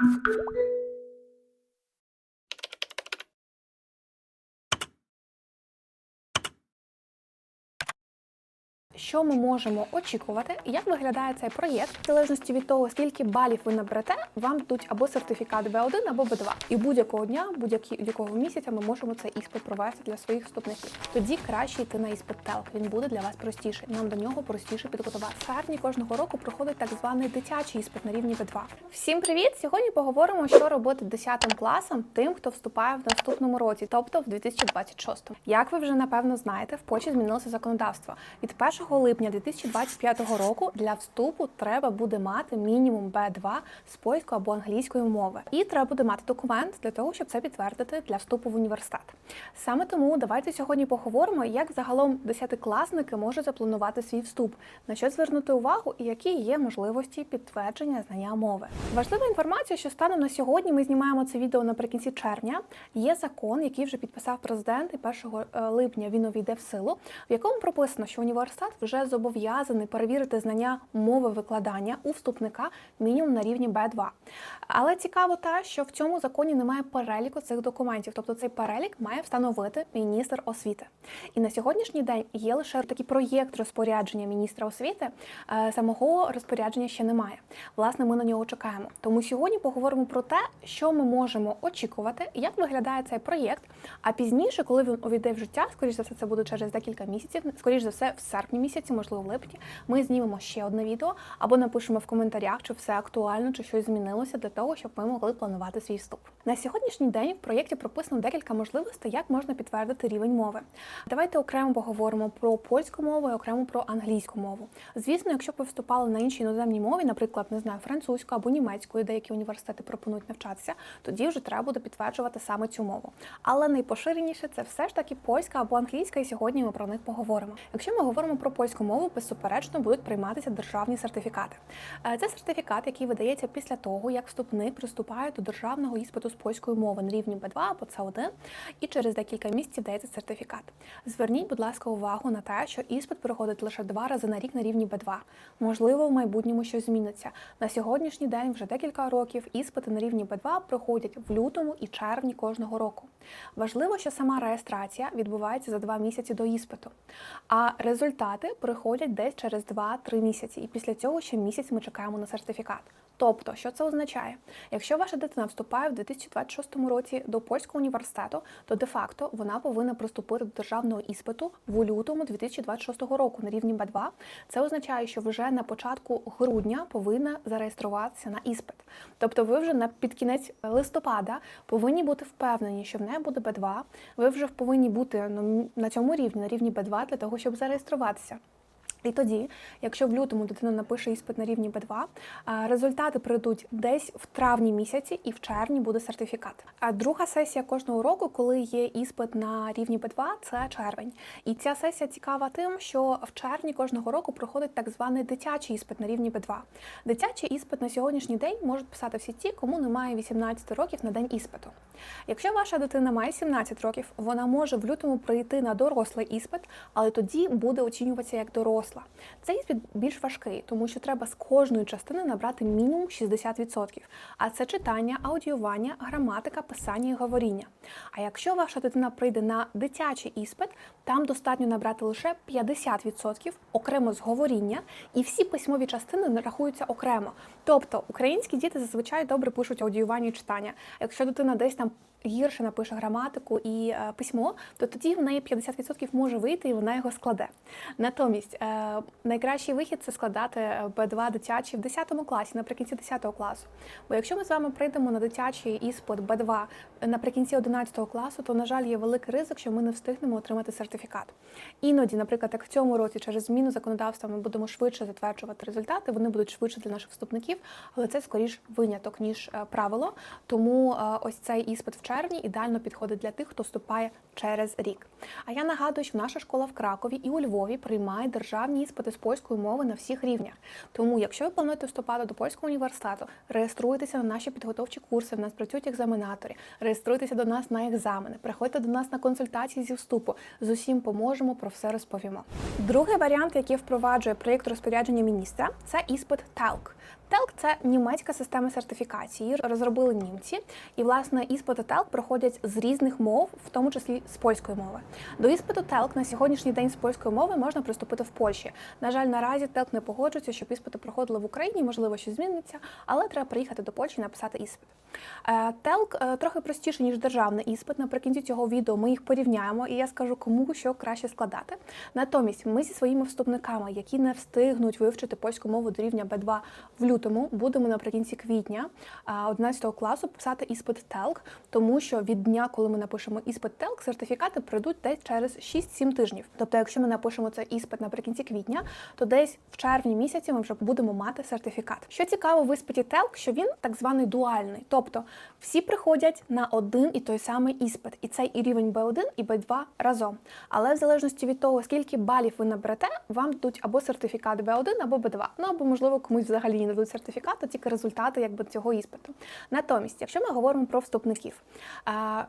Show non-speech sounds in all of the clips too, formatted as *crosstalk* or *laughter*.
Thank you. Що ми можемо очікувати? Як виглядає цей проєкт? В залежності від того, скільки балів ви наберете, вам дадуть або сертифікат B1, або B2. І будь-якого дня, будь-якого місяця ми можемо цей іспит провести для своїх вступників. Тоді краще йти на іспит ТЕЛК. Він буде для вас простіший. Нам до нього простіше підготувати. В серпні кожного року проходить так званий дитячий іспит на рівні B2. Всім привіт! Сьогодні поговоримо, що робити 10 класом тим, хто вступає в наступному році, тобто в 2026. Як ви вже напевно знаєте, в Польщі змінилося законодавство. Від 1 липня 2025 року для вступу треба буде мати мінімум B2 з польської або англійської мови. І треба буде мати документ для того, щоб це підтвердити для вступу в університет. Саме тому давайте сьогодні поговоримо, як загалом десятикласники можуть запланувати свій вступ, на що звернути увагу і які є можливості підтвердження знання мови. Важлива інформація, що станом на сьогодні ми знімаємо це відео наприкінці червня. Є закон, який вже підписав президент, і 1 липня він увійде в силу, в якому прописано, що університет вже зобов'язаний перевірити знання мови викладання у вступника мінімум на рівні B2. Але цікаво те, що в цьому законі немає переліку цих документів, тобто цей перелік має встановити міністр освіти. І на сьогоднішній день є лише такий проєкт розпорядження міністра освіти. е, Самого розпорядження ще немає. Власне, ми на нього чекаємо. Тому сьогодні поговоримо про те, що ми можемо очікувати, як виглядає цей проєкт. А пізніше, коли він увійде в життя, скоріш за все, це буде через декілька місяців, скоріш за все, в серпні місяці, можливо, в липні, ми знімемо ще одне відео або напишемо в коментарях, чи все актуально, чи щось змінилося для того, щоб ми могли планувати свій вступ. На сьогоднішній день в проєкті прописано декілька можливостей, як можна підтвердити рівень мови. Давайте окремо поговоримо про польську мову і окремо про англійську мову. Звісно, якщо ви вступали на інші іноземні мові, наприклад, не знаю, французьку або німецьку, і деякі університети пропонують навчатися, тоді вже треба буде підтверджувати саме цю мову. Але найпоширеніше це все ж таки польська або англійська, і сьогодні ми про них поговоримо. Якщо ми говоримо про польську мову, безсуперечно будуть прийматися державні сертифікати. Е, Це сертифікат, який видається після того, як вступник приступає до державного іспиту з польської мови на рівні B2 або C1, і через декілька місяців дається сертифікат. Зверніть, будь ласка, увагу на те, що іспит проходить лише два рази на рік на рівні B2. Можливо, в майбутньому щось зміниться. На сьогоднішній день вже декілька років іспити на рівні B2 проходять в лютому і червні кожного року. Важливо, що сама реєстрація відбувається за два місяці до іспиту, а результати приходять десь через 2-3 місяці, і після цього ще місяць ми чекаємо на сертифікат. Тобто, що це означає? Якщо ваша дитина вступає в 2026 році до польського університету, то де-факто вона повинна приступити до державного іспиту в лютому 2026 року на рівні Б2. Це означає, що вже на початку грудня повинна зареєструватися на іспит. Тобто, ви вже на під кінець листопада повинні бути впевнені, що в неї буде Б2. Ви вже повинні бути ну, на цьому рівні, на рівні Б2, для того, щоб зареєструватися. І тоді, якщо в лютому дитина напише іспит на рівні Б2, результати прийдуть десь в травні місяці, і в червні буде сертифікат. А друга сесія кожного року, коли є іспит на рівні Б2, це червень. І ця сесія цікава тим, що в червні кожного року проходить так званий дитячий іспит на рівні Б2. Дитячий іспит на сьогоднішній день можуть писати всі ті, кому немає 18 років на день іспиту. Якщо ваша дитина має 17 років, вона може в лютому прийти на дорослий іспит, але тоді буде оцінюватися як доросла. Цей іспит більш важкий, тому що треба з кожної частини набрати мінімум 60%. А це читання, аудіювання, граматика, писання і говоріння. А якщо ваша дитина прийде на дитячий іспит, там достатньо набрати лише 50% окремо з говоріння, і всі письмові частини рахуються окремо. Тобто українські діти зазвичай добре пишуть аудіювання і читання. Якщо дитина десь там гірше напише граматику і е, письмо, то тоді в неї 50% може вийти і вона його складе. Натомість е, найкращий вихід це складати Б2 дитячий в 10 класі, наприкінці 10 класу. Бо якщо ми з вами прийдемо на дитячий іспит Б2 наприкінці 11 класу, то на жаль є великий ризик, що ми не встигнемо отримати сертифікат. Іноді, наприклад, як в цьому році, через зміну законодавства ми будемо швидше затверджувати результати, вони будуть швидше для наших вступників, але це скоріш виняток ніж е, правило. Тому е, ось цей іспит в червні ідеально підходить для тих, хто вступає через рік. А я нагадую, що наша школа в Кракові і у Львові приймає державні іспити з польської мови на всіх рівнях. Тому, якщо ви плануєте вступати до польського університету, реєструйтеся на наші підготовчі курси. В нас працюють екзаменатори, реєструйтеся до нас на екзамени, приходьте до нас на консультації зі вступу. З усім поможемо, про все розповімо. Другий варіант, який впроваджує проєкт розпорядження міністра, це іспит ТЕЛК. Це німецька система сертифікації. Розробили німці, і власне іспити TELC проходять з різних мов, в тому числі з польської мови. До іспиту TELC на сьогоднішній день з польської мови можна приступити в Польщі. На жаль, наразі TELC не погоджується, щоб іспити проходили в Україні. Можливо, щось зміниться, але треба приїхати до Польщі і написати іспит. Е, TELC е, трохи простіше ніж державний іспит. Наприкінці цього відео ми їх порівняємо, і я скажу, кому що краще складати. Натомість, ми зі своїми вступниками, які не встигнуть вивчити польську мову до рівня B2 в лютому, будемо наприкінці квітня а, 11 класу писати іспит TELC, тому що від дня, коли ми напишемо іспит TELC, сертифікати прийдуть десь через 6-7 тижнів. Тобто, якщо ми напишемо цей іспит наприкінці квітня, то десь в червні місяці ми вже будемо мати сертифікат. Що цікаво в іспиті TELC, що він так званий дуальний, тобто всі приходять на один і той самий іспит, і цей і рівень B1 і B2 разом. Але в залежності від того, скільки балів ви наберете, вам дадуть або сертифікат B1, або B2. Ну або можливо комусь взагалі не дадуть сертифікат, а тільки результати якби цього іспиту. Натомість, якщо ми говоримо про вступників,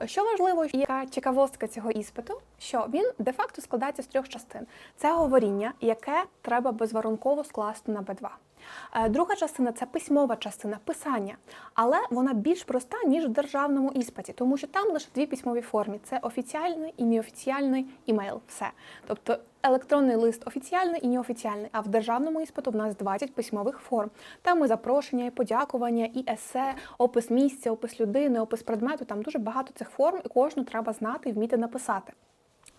що важливо, яка цікавостка цього іспиту, що він де-факто складається з трьох частин: це говоріння, яке треба безварунково скласти на B2. Е, Друга частина це письмова частина писання, але вона більш проста ніж в державному іспиті, тому що там лише дві письмові форми: це офіціальний і неофіціальний імейл. Все. Тобто електронний лист офіціальний і неофіціальний. А в державному іспиту в нас 20 письмових форм. Там і запрошення, і подякування, і есе, опис місця, опис людини, опис предмету. Там дуже багато цих форм, і кожну треба знати і вміти написати.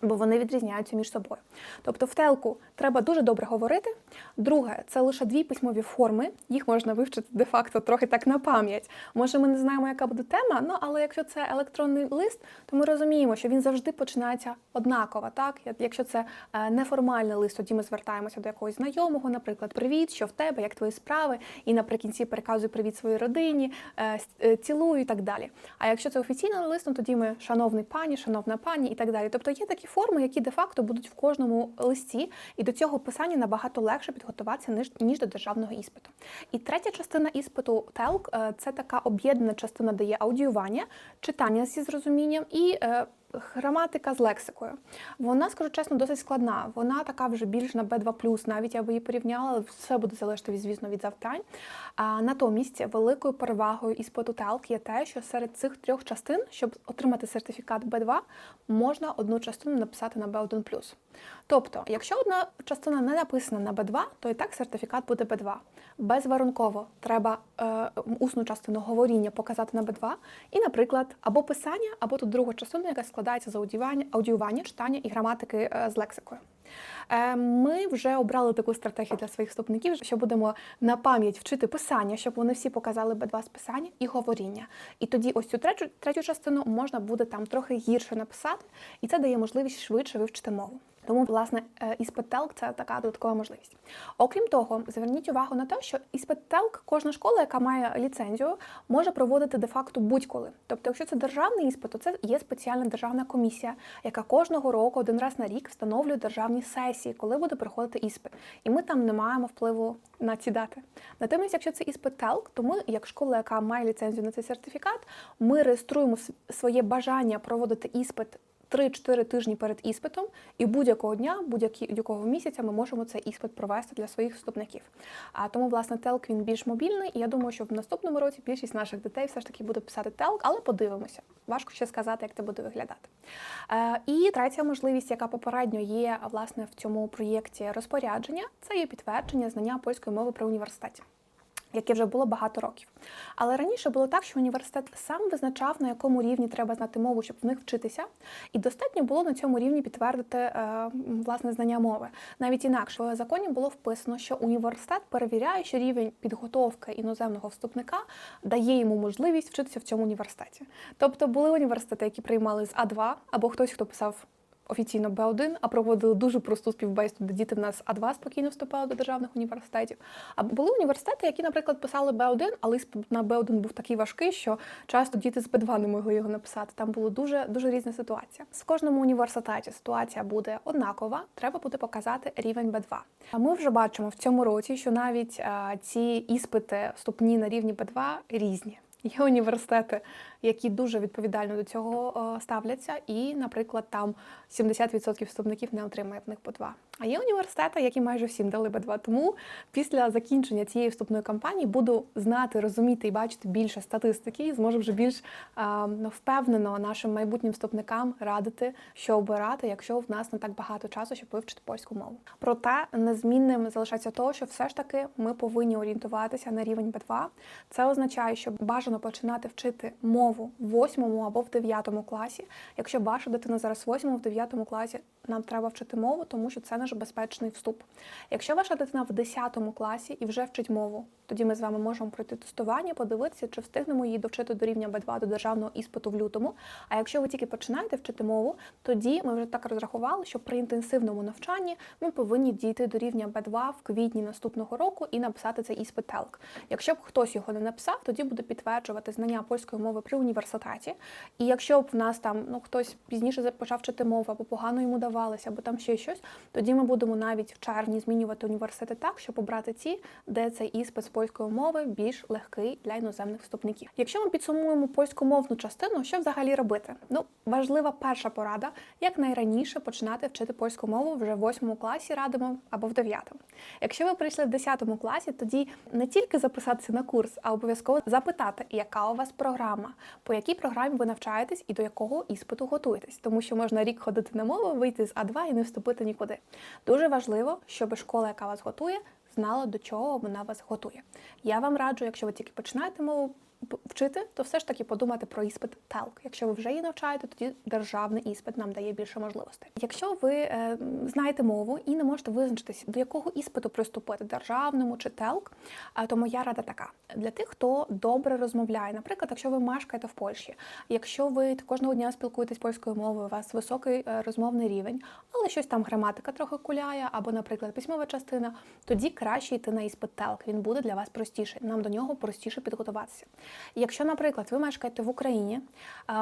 Бо вони відрізняються між собою. Тобто в телку треба дуже добре говорити. Друге, це лише дві письмові форми. Їх можна вивчити де-факто трохи так на пам'ять. Може, ми не знаємо, яка буде тема, ну але якщо це електронний лист, то ми розуміємо, що він завжди починається однаково. Так, якщо це е, неформальний лист, тоді ми звертаємося до якогось знайомого, наприклад, привіт, що в тебе, як твої справи, і наприкінці переказую привіт своїй родині, е, е, цілую і так далі. А якщо це офіційний лист, ну тоді ми шановний пані, шановна пані і так далі. Тобто є такі форми, які де-факто будуть в кожному листі, і до цього писання набагато легше підготуватися ніж, ніж до державного іспиту. І третя частина іспиту ТЕЛК е, це така об'єднана частина, де є аудіювання, читання зі зрозумінням і. Граматика з лексикою. Вона, скажу чесно, досить складна. Вона така вже більш на B2+, навіть я би її порівняла, все буде залежати, звісно, від завдань. А, натомість великою перевагою іспиту ТЕЛК є те, що серед цих трьох частин, щоб отримати сертифікат B2, можна одну частину написати на B1+. Тобто, якщо одна частина не написана на B2, то і так сертифікат буде B2. Безварунково треба е, усну частину говоріння показати на B2, і, наприклад, або писання, або тут друга частина, яка складається з аудіювання, аудіювання читання і граматики е, з лексикою. Е, Ми вже обрали таку стратегію для своїх вступників, що будемо на пам'ять вчити писання, щоб вони всі показали B2 з писання і говоріння. І тоді ось цю третю, третю частину можна буде там трохи гірше написати, і це дає можливість швидше вивчити мову. Тому, власне, е, іспит TELC – це така додаткова можливість. Окрім того, зверніть увагу на те, що іспит TELC кожна школа, яка має ліцензію, може проводити де-факто будь-коли. Тобто, якщо це державний іспит, то це є спеціальна державна комісія, яка кожного року один раз на рік встановлює державні сесії, коли буде проходити іспит. І ми там не маємо впливу на ці дати. Натомість, якщо це іспит ТЕЛК, то ми, як школа, яка має ліцензію на цей сертифікат, ми реєструємо своє бажання проводити іспит 3-4 тижні перед іспитом, і будь-якого дня, будь-якого місяця ми можемо цей іспит провести для своїх вступників. А тому, власне, телк він більш мобільний, і я думаю, що в наступному році більшість наших дітей все ж таки буде писати телк, але подивимося. Важко ще сказати, як це буде виглядати. Е, і третя можливість, яка попередньо є власне в цьому проєкті розпорядження, це є підтвердження знання польської мови при університеті яке вже було багато років. Але раніше було так, що університет сам визначав, на якому рівні треба знати мову, щоб в них вчитися, і достатньо було на цьому рівні підтвердити е, власне знання мови. Навіть інакше в законі було вписано, що університет перевіряє, що рівень підготовки іноземного вступника дає йому можливість вчитися в цьому університеті. Тобто були університети, які приймали з А2, або хтось, хто писав офіційно Б1, а проводили дуже просту співбесіду, де діти в нас А2 спокійно вступали до державних університетів. А були університети, які, наприклад, писали Б1, але іспит на Б1 був такий важкий, що часто діти з Б2 не могли його написати. Там була дуже дуже різна ситуація. В кожному університеті ситуація буде однакова. Треба буде показати рівень Б2. А ми вже бачимо в цьому році, що навіть а, ці іспити вступні на рівні Б2 різні. Є університети, які дуже відповідально до цього е, ставляться, і, наприклад, там 70% вступників не отримає в них Б2. А є університети, які майже всім дали Б2. Тому після закінчення цієї вступної кампанії буду знати, розуміти і бачити більше статистики, і зможу вже більш е, ну, впевнено нашим майбутнім вступникам радити, що обирати, якщо в нас не так багато часу, щоб вивчити польську мову. Проте незмінним залишається того, що все ж таки ми повинні орієнтуватися на рівень Б2. Це означає, що бажано починати вчити мову в 8 або в 9 класі. Якщо ваша дитина зараз в 8 в 9 класі, нам треба вчити мову, тому що це наш безпечний вступ. Якщо ваша дитина в 10 класі і вже вчить мову, тоді ми з вами можемо пройти тестування, подивитися, чи встигнемо її довчити до рівня Б2 до державного іспиту в лютому. А якщо ви тільки починаєте вчити мову, тоді ми вже так розрахували, що при інтенсивному навчанні ми повинні дійти до рівня Б2 в квітні наступного року і написати цей іспит ТЕЛК. Якщо б хтось його не написав, тоді буде підтверджувати знання польської мови при університеті. І якщо б в нас там ну хтось пізніше почав вчити мову або погано йому давалося, або там ще щось, тоді ми будемо навіть в червні змінювати університети так, щоб обрати ті, де цей іспит з польської мови більш легкий для іноземних вступників. Якщо ми підсумуємо польськомовну частину, що взагалі робити? Ну важлива перша порада, як найраніше починати вчити польську мову вже в 8 класі радимо або в 9. Якщо ви прийшли в 10 класі, тоді не тільки записатися на курс, а обов'язково запитати, яка у вас програма, по якій програмі ви навчаєтесь і до якого іспиту готуєтесь, тому що можна рік ходити на мову, вийти з А2 і не вступити нікуди. Дуже важливо, щоб школа, яка вас готує, знала, до чого вона вас готує. Я вам раджу, якщо ви тільки починаєте мову вчити, то все ж таки подумати про іспит ТЕЛК. Якщо ви вже її навчаєте, тоді державний іспит нам дає більше можливостей. Якщо ви е, знаєте мову і не можете визначитись, до якого іспиту приступити державному чи ТЕЛК, е, то моя рада така для тих, хто добре розмовляє. Наприклад, якщо ви мешкаєте в Польщі, якщо ви кожного дня спілкуєтесь польською мовою, у вас високий е, розмовний рівень, але щось там граматика трохи куляє, або, наприклад, письмова частина, тоді краще йти на іспит ТЕЛК. Він буде для вас простіший. Нам до нього простіше підготуватися. Якщо, наприклад, ви мешкаєте в Україні,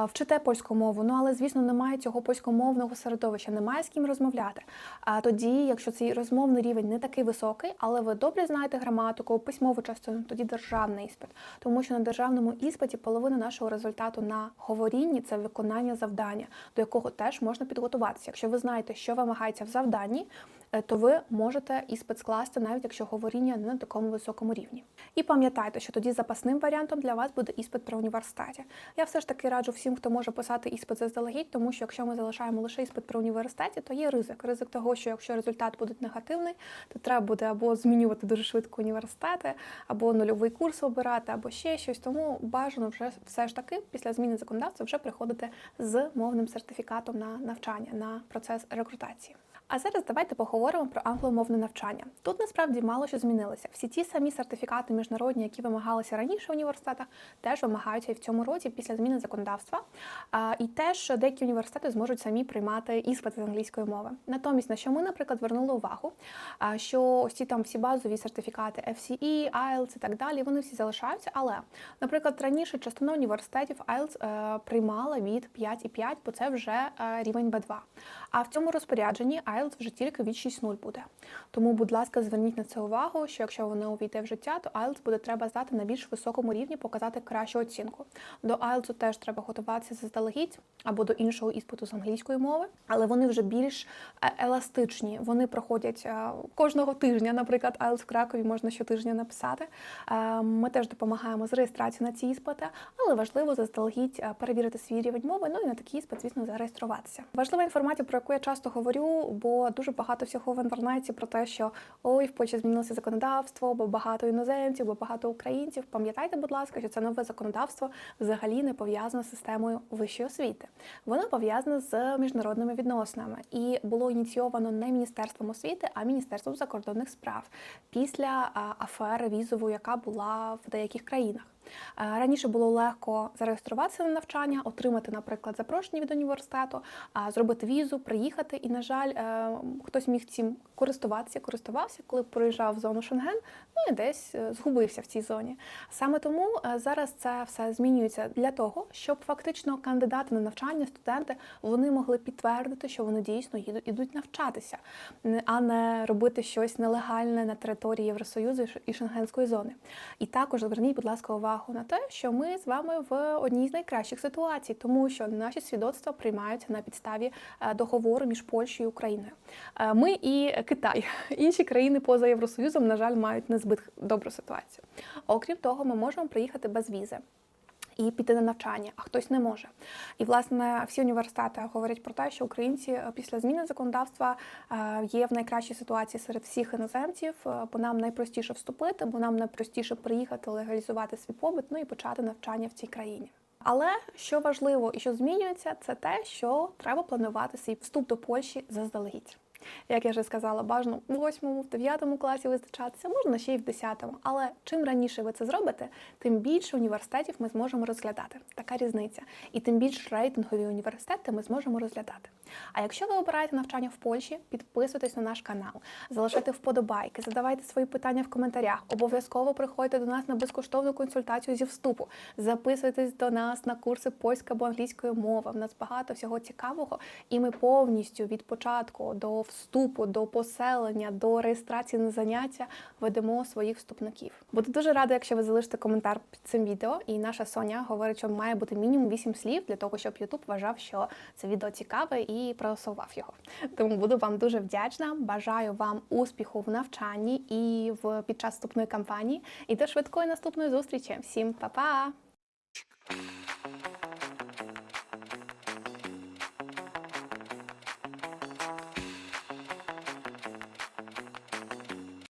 вчите польську мову, ну але звісно немає цього польськомовного середовища, немає з ким розмовляти. А тоді, якщо цей розмовний рівень не такий високий, але ви добре знаєте граматику, письмову частину, тоді державний іспит. Тому що на державному іспиті половина нашого результату на говорінні це виконання завдання, до якого теж можна підготуватися. Якщо ви знаєте, що вимагається в завданні. Е, То ви можете іспит скласти, навіть якщо говоріння не на такому високому рівні. І пам'ятайте, що тоді запасним варіантом для вас буде іспит при університеті. Я все ж таки раджу всім, хто може писати іспит заздалегідь, тому що якщо ми залишаємо лише іспит при університеті, то є ризик. Ризик того, що якщо результат буде негативний, то треба буде або змінювати дуже швидко університети, або нульовий курс обирати, або ще щось. Тому бажано вже все ж таки після зміни законодавства вже приходити з мовним сертифікатом на навчання на процес рекрутації. А зараз давайте поговоримо про англомовне навчання. Тут насправді мало що змінилося. Всі ті самі сертифікати міжнародні, які вимагалися раніше в університетах, теж вимагаються і в цьому році після зміни законодавства. І теж деякі університети зможуть самі приймати іспити з англійської мови. Натомість, на що ми, наприклад, звернули увагу, що ось ці там всі базові сертифікати FCE, IELTS і так далі, вони всі залишаються. Але, наприклад, раніше частина університетів IELTS е, приймала від 5,5, бо це вже е, рівень B2. А в цьому розпорядженні IELTS вже тільки від 6.0 буде. Тому, будь ласка, зверніть на це увагу, що якщо воно увійде в життя, то IELTS буде треба здати на більш високому рівні, показати кращу оцінку. До IELTS теж треба готуватися заздалегідь або до іншого іспиту з англійської мови, але вони вже більш е, еластичні. Вони проходять е, кожного тижня. Наприклад, IELTS в Кракові можна щотижня написати. Е, Ми теж допомагаємо з реєстрацією на ці іспити, але важливо заздалегідь перевірити свій рівень мови. Ну і на такий іспит, звісно, зареєструватися. Важлива інформація, про яку я часто говорю, бо дуже багато всього в інтернеті про те, що ой, в Польщі змінилося законодавство, бо багато іноземців, бо багато українців. Пам'ятайте, будь ласка, що це нове законодавство взагалі не пов'язане з системою вищої освіти. Воно пов'язане з міжнародними відносинами і було ініційовано не міністерством освіти, а міністерством закордонних справ після афери візової, яка була в деяких країнах. Е, Раніше було легко зареєструватися на навчання, отримати, наприклад, запрошення від університету, зробити візу, приїхати. І, на жаль, е, хтось міг цим користуватися, користувався, коли приїжджав в зону Шенген, ну і десь е, згубився в цій зоні. Саме тому зараз це все змінюється для того, щоб фактично кандидати на навчання, студенти, вони могли підтвердити, що вони дійсно ідуть навчатися, а не робити щось нелегальне на території Євросоюзу і Шенгенської зони. І також зверніть, будь ласка, увагу увагу на те, що ми з вами в одній з найкращих ситуацій, тому що наші свідоцтва приймаються на підставі е, договору між Польщею і Україною. Е, Ми і Китай, *laughs* інші країни поза Євросоюзом, на жаль, мають не збит добру ситуацію. Окрім того, ми можемо приїхати без візи. І піти на навчання, а хтось не може. І власне всі університети говорять про те, що українці е, після зміни законодавства е, є в найкращій ситуації серед всіх іноземців, е, бо нам найпростіше вступити, бо нам найпростіше приїхати, легалізувати свій побит, ну і почати навчання в цій країні. Але що важливо і що змінюється, це те, що треба планувати свій вступ до Польщі заздалегідь. Як я вже сказала, бажано в 8 в 9 класі визначатися, можна ще й в 10. Але чим раніше ви це зробите, тим більше університетів ми зможемо розглядати. Така різниця. І тим більш рейтингові університети ми зможемо розглядати. А якщо ви обираєте навчання в Польщі, підписуйтесь на наш канал, залишайте вподобайки, задавайте свої питання в коментарях. Обов'язково приходьте до нас на безкоштовну консультацію зі вступу. Записуйтесь до нас на курси польської або англійської мови. В нас багато всього цікавого, і ми повністю від початку до вступу, до поселення, до реєстрації на заняття ведемо своїх вступників. Буду дуже рада, якщо ви залишите коментар під цим відео. І наша Соня говорить, що має бути мінімум 8 слів для того, щоб YouTube вважав, що це відео цікаве і просував його. Тому буду вам дуже вдячна. Бажаю вам успіху в навчанні і в під час вступної кампанії. І до швидкої наступної зустрічі. Всім па-па!